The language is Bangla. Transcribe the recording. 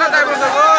না তাই বলতে